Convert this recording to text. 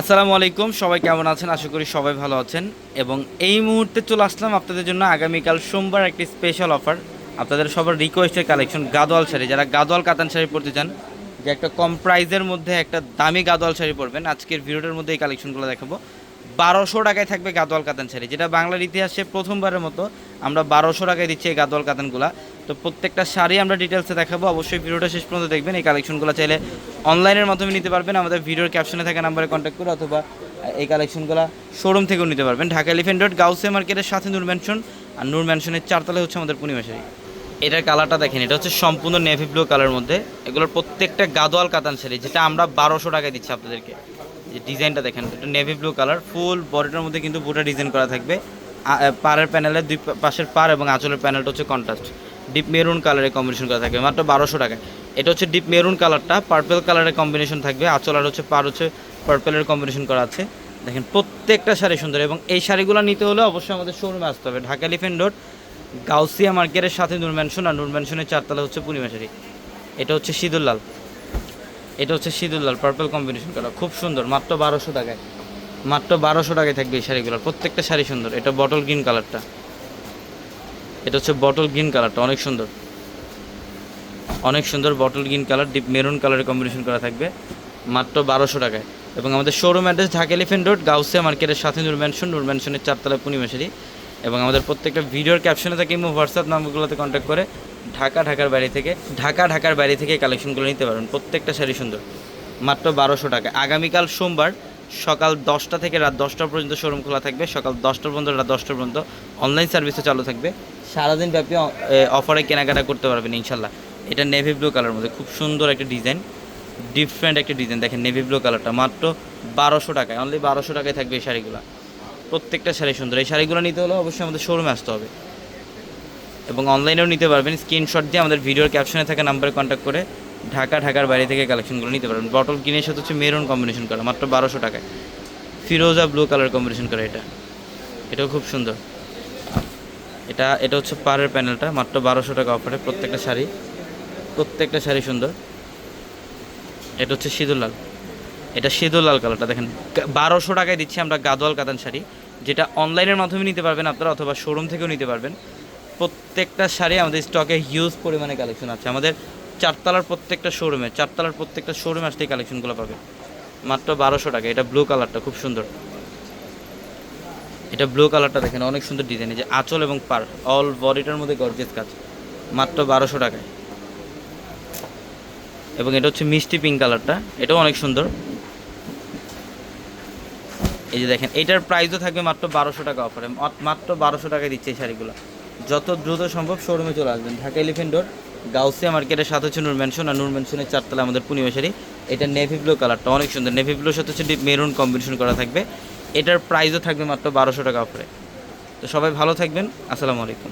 আসসালামু আলাইকুম, সবাই কেমন আছেন? আশা করি সবাই ভালো আছেন। এবং এই মুহূর্তে চলে আসলাম আপনাদের জন্য আগামীকাল সোমবার একটি স্পেশাল অফার আপনাদের সবার রিকোয়েস্টের কালেকশন গাদোয়াল শাড়ি। যারা গাদোয়াল কাতান শাড়ি পরতে চান, যে একটা কম প্রাইজের মধ্যে একটা দামি গাদোয়াল শাড়ি পরবেন, আজকের ভিডিওটার মধ্যে এই কালেকশনগুলো দেখাবো। বারোশো টাকায় থাকবে গাদোয়াল কাতান শাড়ি। যেটা বাংলার ইতিহাসে প্রথমবারের মতো আমরা বারোশো টাকায় দিচ্ছি এই গাদোয়াল কাতানগুলা। তো প্রত্যেকটা শাড়ি আমরা ডিটেলসে দেখাবো। অবশ্যই ভিডিওটা শেষ পর্যন্ত দেখবেন। এই কালেকশনগুলো চাইলে অনলাইনের মাধ্যমে নিতে পারবেন। আমাদের ভিডিওর ক্যাপশনে থাকা নাম্বারে কন্ট্যাক্ট করে অথবা এই কালেকশনগুলো শোরুম থেকেও নিতে পারবেন। ঢাকা এলিফেন্ট রোড গাউসে মার্কেটের সাথে নূর ম্যানশন আর নূর ম্যানশনের চারতলায় হচ্ছে আমাদের পূর্ণিমা শাড়ি। এটার কালারটা দেখেন। এটা হচ্ছে সম্পূর্ণ নেভি ব্লু কালার মধ্যে। এগুলোর প্রত্যেকটা গাদোয়াল কাতান শাড়ি, যেটা আমরা বারোশো টাকায় দিচ্ছি আপনাদেরকে। যে ডিজাইনটা দেখেন, এটা নেভি ব্লু কালার ফুল বডিটার মধ্যে কিন্তু বুটা ডিজাইন করা থাকবে। পাড়ের প্যানেলের দুই পাশের পার এবং আঁচলের প্যানেলটা হচ্ছে কন্ট্রাস্ট ডিপ মেরুন কালারের কম্বিনেশন করা থাকবে। মাত্র বারোশো টাকায় এটা হচ্ছে ডিপ মেরুন কালারটা পার্পেল কালারের কম্বিনেশন থাকবে। আঁচল আর হচ্ছে পার হচ্ছে পার্পেলের কম্বিনেশন করা আছে। দেখেন, প্রত্যেকটা শাড়ি সুন্দর এবং এই শাড়িগুলো নিতে হলে অবশ্যই আমাদের শোরুমে আসতে হবে। ঢাকা এলিফেন্ট রোড গাউসিয়া মার্কেটের সাথে নূর ম্যানশন আর নূর ম্যানশনের চারতলা হচ্ছে পূর্ণিমা শাড়ি। এটা হচ্ছে সিঁদুর লাল। এটা হচ্ছে সিঁদুর লাল পার্পল কম্বিনেশন করা। খুব সুন্দর, মাত্র বারোশো টাকায়। মাত্র বারোশো টাকায় থাকবে এই শাড়িগুলোর। প্রত্যেকটা শাড়ি সুন্দর। এটা বটল গ্রিন কালারটা এটা হচ্ছে বটল গ্রিন কালারটা অনেক সুন্দর। অনেক সুন্দর bottle green colour deep maroon কালারের কম্বিনেশন করা থাকবে, মাত্র বারোশো টাকায়। এবং আমাদের showroom address Dhaka elephant road Gausia মার্কেটের সাথে নূর ম্যানশন নূর ম্যানশনের চারতলায় পূর্ণিমাশারি এবং আমাদের প্রত্যেকটা ভিডিওর ক্যাপশনে থাকে ইমো, হোয়াটসঅ্যাপ নাম্বারগুলোতে কন্ট্যাক্ট করে ঢাকা, ঢাকার বাইরে থেকে, ঢাকা, ঢাকার বাইরে থেকে কালেকশনগুলো নিতে পারবেন। প্রত্যেকটা শাড়ি সুন্দর, মাত্র বারোশো টাকা আগামীকাল সোমবার সকাল দশটা থেকে রাত দশটা পর্যন্ত শোরুম খোলা থাকবে। সকাল দশটা পর্যন্ত রাত দশটা পর্যন্ত অনলাইন সার্ভিসও চালু থাকবে। সারাদিন ব্যাপী অফারে কেনাকাটা করতে পারবেন ইনশাল্লাহ। এটা নেভি ব্লু কালার মধ্যে। খুব সুন্দর একটা ডিজাইন ডিফারেন্ট একটা ডিজাইন দেখেন নেভি ব্লু কালারটা মাত্র বারোশো টাকায় অনলি বারোশো টাকায় থাকবে এই শাড়িগুলো। প্রত্যেকটা শাড়ি সুন্দর। এই শাড়িগুলো নিতে হলে অবশ্যই আমাদের শোরুমে আসতে হবে। এবং অনলাইনেও নিতে পারবেন। স্ক্রিনশট দিয়ে আমাদের ভিডিওর ক্যাপশনে থাকা নাম্বারে কন্ট্যাক্ট করে ঢাকা, ঢাকার বাইরে থেকে কালেকশনগুলো নিতে পারবেন। বটল কিনের সাথে হচ্ছে মেরুন কম্বিনেশন করা, মাত্র বারোশো টাকায়। ফিরোজা ব্লু কালার কম্বিনেশন করা এটা। এটাও খুব সুন্দর। এটা এটা হচ্ছে পাড়ের প্যানেলটা, মাত্র বারোশো টাকা অফারে প্রত্যেকটা শাড়ি। প্রত্যেকটা শাড়ি সুন্দর। এটা হচ্ছে সিঁদুর লাল এটা সিঁদুর লাল কালারটা দেখেন বারোশো টাকায় দিচ্ছি আমরা গাদোয়াল কাতান শাড়ি, যেটা অনলাইনের মাধ্যমে নিতে পারবেন আপনারা, অথবা শোরুম থেকেও নিতে পারবেন। প্রত্যেকটা শাড়ি আমাদের স্টকে হিউজ পরিমাণে কালেকশন আছে। আমাদের চারতলার প্রত্যেকটা শোরুমে চারতলার প্রত্যেকটা শোরুমে আসতে কালেকশনগুলো পাবে। মাত্র বারোশো টাকা, এটা ব্লু কালারটা খুব সুন্দর। এটা ব্লু কালারটা দেখেন, অনেক সুন্দর ডিজাইন যে আঁচল এবং পার অল বডিটার মধ্যে গর্জেস কাজ। মাত্র বারোশো টাকায়। এবং এটা হচ্ছে মিষ্টি পিঙ্ক কালারটা এটাও অনেক সুন্দর। এই যে দেখেন, এটার প্রাইসও থাকবে মাত্র বারোশো টাকা অফারে মাত্র বারোশো টাকায় দিচ্ছে এই শাড়িগুলো। যত দ্রুত সম্ভব শোরুমে চলে আসবেন, ঢাকা এলিফেন্ট রোড গাউসিয়া মার্কেটের সাথে হচ্ছে নূর ম্যানশন আর নূর ম্যানশনের চারতলা আমাদের পূর্ণিমা শাড়ি। এটা নেভি ব্লু কালারটা অনেক সুন্দর। নেভি ব্লুর সাথে হচ্ছে ডিপ মেরুন কম্বিনেশন করা থাকবে। এটার প্রাইসও থাকবে মাত্র বারোশো টাকা উপরে। তো সবাই ভালো থাকবেন। আসসালামু আলাইকুম।